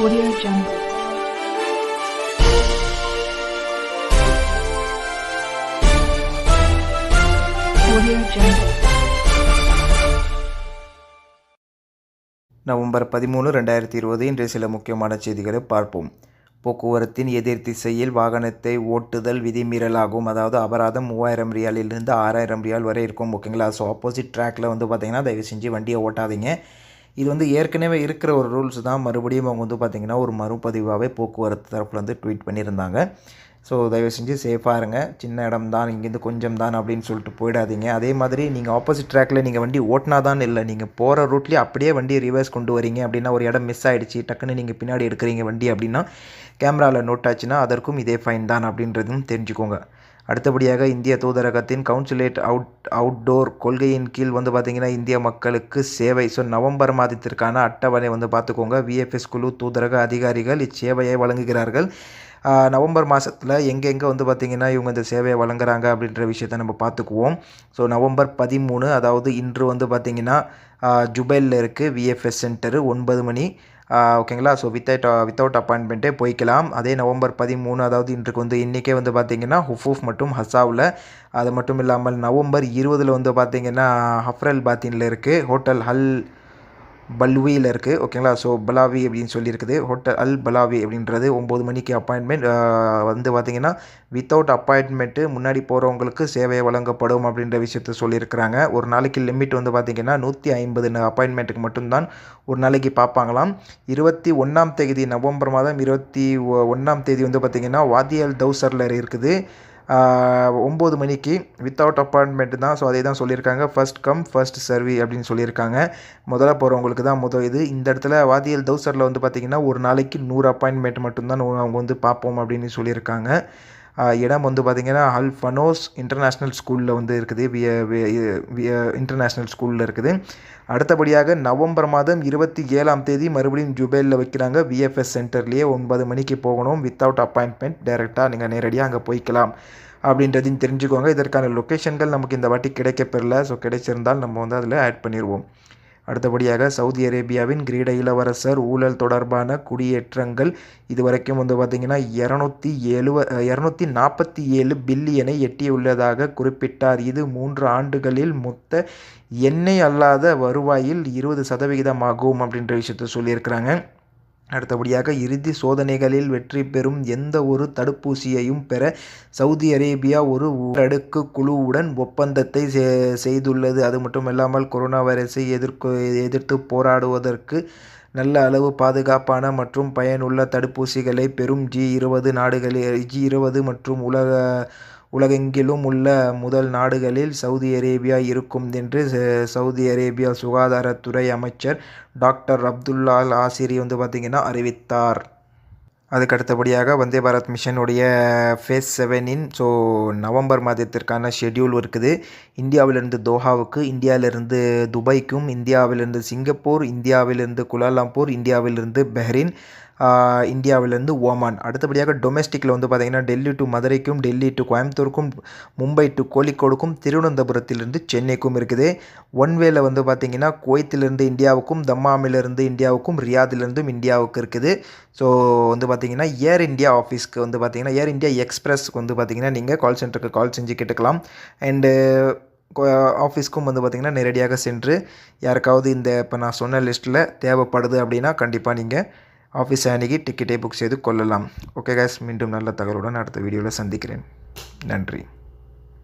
Audio Jungle. Audio Jungle. November பதிமூணு ரெண்டாயிரத்தி இருபது. இன்றைய சில முக்கியமான செய்திகளை பார்ப்போம். போக்குவரத்தின் எதிர் திசையில் வாகனத்தை ஓட்டுதல் விதிமீறலாகும் அதாவது அபராதம் மூவாயிரம் ரியாலிலிருந்து ஆறாயிரம் ரியால் வரை இருக்கும். ஓகேங்களா? ஸோ ஆப்போசிட் ட்ராக்கில் வந்து பார்த்தீங்கன்னா தயவு செஞ்சு வண்டியை ஓட்டாதீங்க. இது வந்து ஏற்கனவே இருக்கிற ஒரு ரூல்ஸ் தான். மறுபடியும் அவங்க வந்து பார்த்திங்கன்னா ஒரு மறுபதிவாகவே போக்குவரத்து தரப்பில் வந்து ட்வீட் பண்ணியிருந்தாங்க. ஸோ தயவு செஞ்சு சேஃபாக இருங்க. சின்ன இடம் தான் இங்கேருந்து கொஞ்சம் தான் அப்படின்னு சொல்லிட்டு போயிடாதீங்க. அதே மாதிரி நீங்கள் ஆப்போசிட் ட்ராக்கில் நீங்கள் வண்டி ஓட்டினா தான் இல்லை நீங்கள் போகிற ரூட்லேயே அப்படியே வண்டியை ரிவர்ஸ் கொண்டு வரீங்க அப்படின்னா ஒரு இடம் மிஸ் ஆகிடுச்சு டக்குன்னு நீங்கள் பின்னாடி எடுக்கிறீங்க வண்டி அப்படின்னா கேமராவில் நோட் ஆச்சுன்னா அதற்கும் இதே ஃபைன் தான் அப்படின்றதும் தெரிஞ்சுக்கோங்க. அடுத்தபடியாக இந்திய தூதரகத்தின் கவுன்சிலேட் அவுட் அவுட்டோர் கொள்கையின் கீழ் வந்து பார்த்திங்கன்னா இந்திய மக்களுக்கு சேவை. ஸோ நவம்பர் மாதத்திற்கான அட்டவணை வந்து பார்த்துக்கோங்க. விஎஃப்எஸ் குழு தூதரக அதிகாரிகள் இச்சேவையை வழங்குகிறார்கள். நவம்பர் மாதத்தில் எங்கெங்கே வந்து பார்த்திங்கன்னா இவங்க இந்த சேவையை வழங்குறாங்க அப்படின்ற விஷயத்த நம்ம பார்த்துக்குவோம். ஸோ நவம்பர் பதிமூணு அதாவது இன்று வந்து பார்த்திங்கன்னா ஜுபைலில் இருக்குது விஎஃப்எஸ் சென்டரு ஒன்பது மணி ஓகேங்களா? ஸோ வித்தவுட் வித்தவுட் அப்பாயின்மெண்ட்டே போய்க்கலாம். அதே நவம்பர் பதிமூணு அதாவது இன்றைக்கு வந்து இன்றைக்கே வந்து பார்த்திங்கன்னா ஹுஃபூஃப் மற்றும் ஹசாவில். அது மட்டும் இல்லாமல் நவம்பர் இருபதில் வந்து பார்த்திங்கன்னா ஹஃப்ரல் பாத்தினில் இருக்குது ஹோட்டல் ஹல் பல்வியில் இருக்குது ஓகேங்களா? ஸோ பலாவி அப்படின்னு சொல்லியிருக்குது. ஹோட்டல் அல் பலாவி அப்படின்றது ஒம்பது மணிக்கு அப்பாயின்மெண்ட் வந்து பார்த்திங்கன்னா வித்தவுட் அப்பாயின்மெண்ட்டு முன்னாடி போகிறவங்களுக்கு சேவை வழங்கப்படும் அப்படின்ற விஷயத்த சொல்லியிருக்கிறாங்க. ஒரு நாளைக்கு லிமிட் வந்து பார்த்திங்கன்னா நூற்றி ஐம்பது அப்பாயின்மெண்ட்டுக்கு மட்டும்தான் ஒரு நாளைக்கு பார்ப்பாங்களாம். இருபத்தி ஒன்றாம் தேதி நவம்பர் மாதம் இருபத்தி ஒன்றாம் தேதி வந்து பார்த்திங்கன்னா வாதியல் தௌசரில் இருக்குது. ஒம்பது மணிக்கு வித்தவுட் அப்பாயின்மெண்ட் தான். ஸோ அதே தான் சொல்லியிருக்காங்க. ஃபர்ஸ்ட் கம் ஃபர்ஸ்ட் சர்வி அப்படின்னு சொல்லியிருக்காங்க. முதல்ல போகிறவங்களுக்கு தான் முதல் இது. இந்த இடத்துல வாதியல் தௌசரில் வந்து பார்த்திங்கன்னா ஒரு நாளைக்கு நூறு அப்பாயின்மெண்ட் மட்டும்தான் அவங்க வந்து பார்ப்போம் அப்படின்னு சொல்லியிருக்காங்க. இடம் வந்து பார்த்திங்கன்னா அல்ஃபனோஸ் இன்டர்நேஷ்னல் ஸ்கூலில் வந்து இருக்குது. விய இன்டர்நேஷ்னல் ஸ்கூலில் இருக்குது. அடுத்தபடியாக நவம்பர் மாதம் இருபத்தி ஏழாம் தேதி மறுபடியும் ஜுபேலில் வைக்கிறாங்க. விஎஃப்எஸ் சென்டர்லேயே ஒன்பது மணிக்கு போகணும். வித்தவுட் அப்பாயின்மெண்ட் டைரெக்டாக நீங்கள் நேரடியாக அங்கே போய்க்கலாம். அப்படின்றதையும் தெரிஞ்சுக்கோங்க. இதற்கான லொக்கேஷன்கள் நமக்கு இந்த வாட்டி கிடைக்கப்பெறல. ஸோ கிடைச்சிருந்தால் நம்ம வந்து அதில் ஆட் பண்ணிடுவோம் அடுத்தபடியாக சவுதி அரேபியாவின் கிரீட இளவரசர் ஊழல் தொடர்பான குடியேற்றங்கள் இதுவரைக்கும் வந்து பார்த்திங்கன்னா இரநூத்தி எழுவ இரநூத்தி நாற்பத்தி ஏழு பில்லியனை எட்டியுள்ளதாக குறிப்பிட்டார். இது மூன்று ஆண்டுகளில் மொத்த எண்ணெய் அல்லாத வருவாயில் இருபது சதவிகிதமாகும் அப்படின்ற விஷயத்த சொல்லியிருக்கிறாங்க. அடுத்தபடியாக இறுதி சோதனைகளில் வெற்றி பெறும் எந்த ஒரு தடுப்பூசியையும் பெற சவுதி அரேபியா ஒரு ஊரடுக்கு குழுவுடன் ஒப்பந்தத்தை செய்துள்ளது. அது மட்டுமல்லாமல் கொரோனா வைரஸை எதிர்க்கு எதிர்த்து போராடுவதற்கு நல்ல அளவு பாதுகாப்பான மற்றும் பயனுள்ள தடுப்பூசிகளை பெறும் ஜி இருபது நாடுகளில் ஜி இருபது மற்றும் உலக உலகெங்கிலும் உள்ள முதல் நாடுகளில் சவுதி அரேபியா இருக்கும் என்று சவுதி அரேபியா சுகாதாரத்துறை அமைச்சர் டாக்டர் அப்துல்லா அல் ஆசிரி வந்து பார்த்திங்கன்னா அறிவித்தார். அதுக்கு அடுத்தபடியாக வந்தே பாரத் மிஷனுடைய ஃபேஸ் செவனின் ஸோ நவம்பர் மாதத்திற்கான ஷெட்யூல் இருக்குது. இந்தியாவிலிருந்து தோஹாவுக்கு இந்தியாவிலிருந்து துபாய்க்கும் இந்தியாவிலிருந்து சிங்கப்பூர் இந்தியாவிலிருந்து குலாலம்பூர் இந்தியாவிலிருந்து பெஹ்ரின் இந்தியாவிலேருந்து ஓமான். அடுத்தபடியாக டொமெஸ்டிக்கில் வந்து பார்த்திங்கன்னா டெல்லி டு மதுரைக்கும் டெல்லி டு கோயம்புத்தூருக்கும் மும்பை டு கோழிக்கோடுக்கும் திருவனந்தபுரத்திலிருந்து சென்னைக்கும் இருக்குது. ஒன் வேல வந்து பார்த்திங்கன்னா குவைத்திலிருந்து இந்தியாவுக்கும் தம்மாமிலிருந்து இந்தியாவுக்கும் ரியாதிலிருந்தும் இந்தியாவுக்கு இருக்குது. ஸோ வந்து பார்த்திங்கன்னா ஏர் இந்தியா ஆஃபீஸ்க்கு வந்து பார்த்திங்கன்னா ஏர் இந்தியா எக்ஸ்பிரஸ்க்கு வந்து பார்த்திங்கன்னா நீங்கள் கால் சென்டருக்கு கால் செஞ்சு கேட்டுக்கலாம். அண்டு ஆஃபீஸ்க்கும் வந்து பார்த்திங்கன்னா நேரடியாக சென்று யாருக்காவது இந்த இப்போ நான் சொன்ன லிஸ்ட்டில் தேவைப்படுது அப்படின்னா கண்டிப்பாக நீங்கள் ஆஃபீஸ் அணுகி டிக்கெட்டை புக் செய்து கொள்ளலாம். ஓகே கேஸ் மீண்டும் நல்ல தகவலுடன் அடுத்த வீடியோவில் சந்திக்கிறேன். நன்றி.